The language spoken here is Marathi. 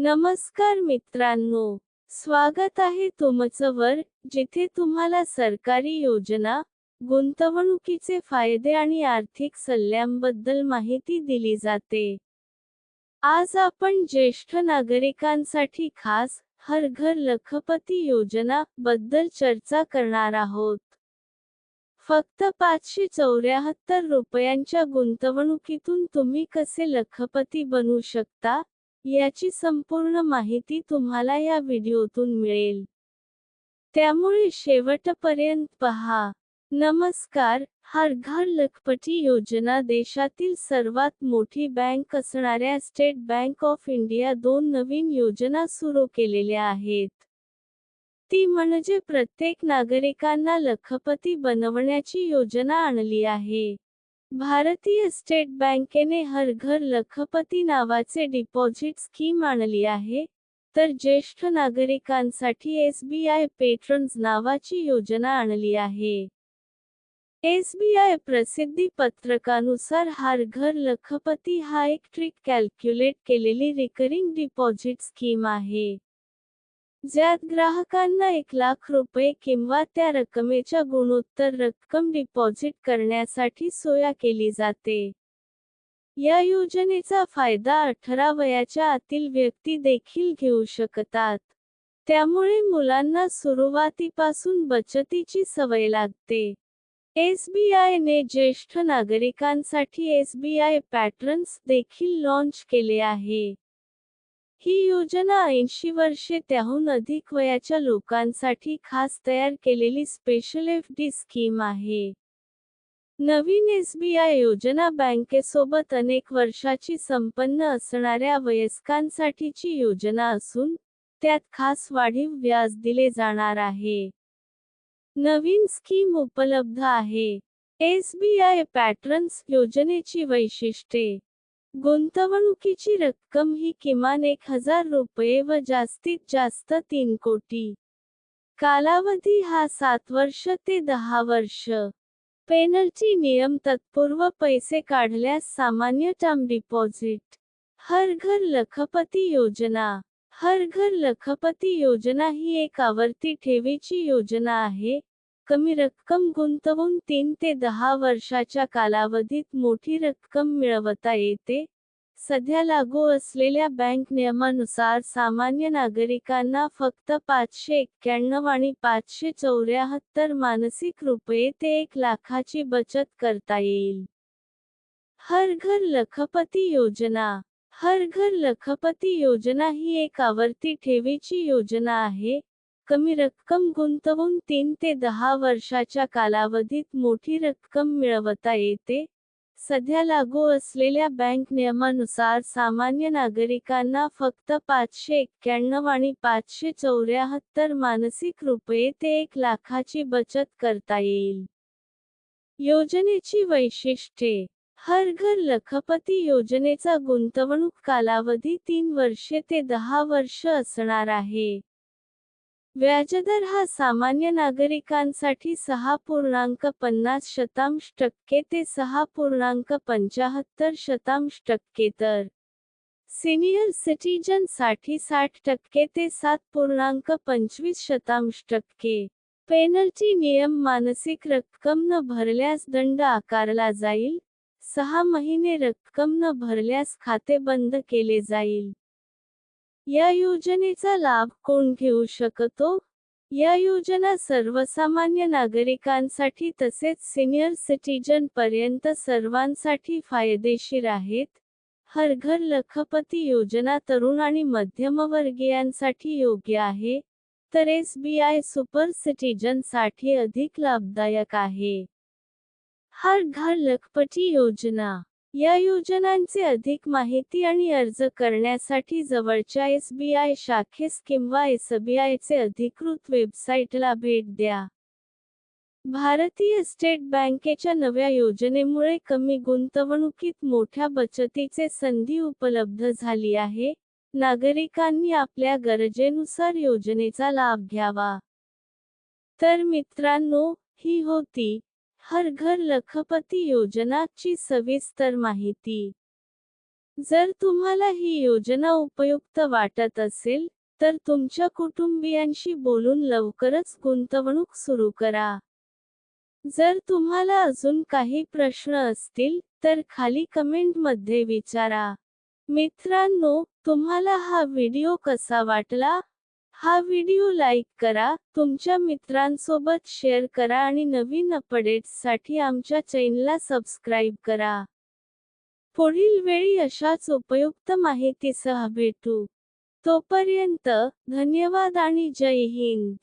नमस्कार मित्रांनो स्वागत आहे तुमचं वर जिथे तुम्हाला सरकारी योजना गुंतवणुकीचे फायदे आणि आर्थिक सल्ल्यांबद्दल माहिती दिली जाते. आज आपण ज्येष्ठ नागरिकांसाठी खास हर घर लखपती योजना बद्दल चर्चा करणार आहोत. फक्त पाचशे चौऱ्याहत्तर रुपयांच्या गुंतवणुकीतून तुम्ही कसे लखपती बनू शकता? याची संपूर्ण माहिती तुम्हाला या व्हिडिओतून मिळेल. त्यामुळे शेवटपर्यंत पहा. नमस्कार हर घर लखपती योजना देशातील सर्वात मोठी बँक असणाऱ्या स्टेट बँक ऑफ इंडिया दोन नवीन योजना सुरू केलेल्या आहेत. ती म्हणजे प्रत्येक नागरिकांना लखपती बनवण्याची योजना आणली आहे. भारतीय स्टेट बँकेने हर घर लखपती नावाचे डिपॉझिट स्कीम आणली आहे. तर ज्येष्ठ नागरिकांसाठी एसबीआय पेट्रन्स नावाची योजना आणली आहे. एसबीआय प्रसिद्धी पत्रकानुसार हर घर लखपती हा एक ट्रिक कॅल्क्युलेट केलेली रिकरिंग डिपॉझिट स्कीम आहे. ज्यात ग्राहकांना एक लाख रुपये किंवा त्या रकमेच्या गुणोत्तर रक्कम डिपॉझिट करण्यासाठी सोया केली जाते. या योजनेचा फायदा अठरा वयाच्या आतील व्यक्ती देखील घेऊ शकतात. त्यामुळे मुलांना सुरुवातीपासून बचतीची सवय लागते. एसबीआयने ज्येष्ठ नागरिकांसाठी एसबीआय पॅटर्न्स देखील लॉन्च केले आहे. ही योजना ऐंशी वर्षे त्याहून अधिक वयाच्या लोकांसाठी खास तयार केलेली स्पेशल एफ डी स्कीम आहे. नवीन एसबीआय योजना बँकेसोबत अनेक वर्षाची संपन्न असणाऱ्या वयस्कांसाठीची योजना असून त्यात खास वाढीव व्याज दिले जाणार आहे. नवीन स्कीम उपलब्ध आहे. एसबीआय पॅटर्न्स योजनेची वैशिष्ट्ये. गुंतवणुकीची रक्कम ही किमान एक हजार रुपये व जास्तीत जास्त तीन कोटी. कालावधी हा सात वर्ष ते दहा वर्ष. पेनल्टी नियम तत्पूर्व पैसे काढल्यास सामान्य टर्म डिपॉझिट. हर घर लखपती योजना. हर घर लखपती योजना ही एक आवर्ती ठेवीची योजना आहे. कमी रक्कम गुंतवून तीन ते दहा वर्षाच्या कालावधीत मोठी रक्कम मिळवता येते. सध्या लागू असलेल्या बँक नियमानुसार सामान्य नागरिकांना फक्त पाचशे एक्क्याण्णव आणि पाचशे चौऱ्याहत्तर मानसिक रुपये ते एक लाखाची बचत करता येईल. हर घर लखपती योजना. हर घर लखपती योजना ही एक आवर्ती ठेवीची योजना आहे. कमी रक्कम गुंतवून तीन ते दहा वर्षाच्या कालावधीत मोठी रक्कम मिळवता येते. सध्या लागू असलेल्या बँक नियमानुसार सामान्य नागरिकांना फक्त पाचशे एक्क्याण्णव आणि पाचशे चौऱ्याहत्तर मानसिक रुपये ते एक लाखाची बचत करता येईल. योजनेची वैशिष्ट्ये. हर घर लखपती योजनेचा गुंतवणूक कालावधी तीन वर्षे ते दहा वर्ष असणार आहे. व्याजदर हा सामान्य नागरिकांसाठी सहा पूर्णांक पन्नास शतांश टक्के ते सहा पूर्णांक पंचाहत्तर शतांश टक्के तर सिनियर सिटीजनसाठी साठ टक्के ते सात पूर्णांक पंचवीस शतांश टक्के. पेनल्टी नियम मानसिक रक्कम न भरल्यास दंड आकारला जाईल. सहा महिने रक्कम न भरल्यास खाते बंद केले जाईल. या योजनेचा लाभ कोण घेऊ शकतो? या योजना सर्वसामान्य नागरिकांसाठी तसेच सिनियर सिटीजन पर्यंत सर्वांसाठी फायदेशीर आहेत. हर घर लखपती योजना तरुण आणि मध्यमवर्गीयांसाठी योग्य आहे. तर एस बी आय सुपर सिटीजनसाठी अधिक लाभदायक आहे. हर घर लखपती योजना या योजनांचे अधिक माहिती आणि अर्ज करण्यासाठी जवळच्या एस बी आय शाखेस किंवा एसबीआयचे अधिकृत वेबसाईटला भेट द्या. भारतीय स्टेट बँकेच्या नव्या योजनेमुळे कमी गुंतवणुकीत मोठ्या बचतीचे संधी उपलब्ध झाली आहे. नागरिकांनी आपल्या गरजेनुसार योजनेचा लाभ घ्यावा. तर मित्रांनो ही होती हर घर लखपती योजनाची सविस्तर माहिती. जर तुम्हाला ही योजना उपयुक्त वाटत असेल तर तुमच्या कुटुंबियांशी बोलून लवकरच गुंतवणूक सुरू करा. जर तुम्हाला अजून काही प्रश्न असतील तर खाली कमेंटमध्ये विचारा. मित्रांनो तुम्हाला हा व्हिडिओ कसा वाटला? हा व्हिडिओ लाईक करा तुमच्या मित्रांसोबत शेअर करा आणि नवीन अपडेट्ससाठी आमच्या चॅनलला सबस्क्राईब करा. पुढील वेळी अशाच उपयुक्त माहितीसह भेटू. तोपर्यंत धन्यवाद आणि जय हिंद.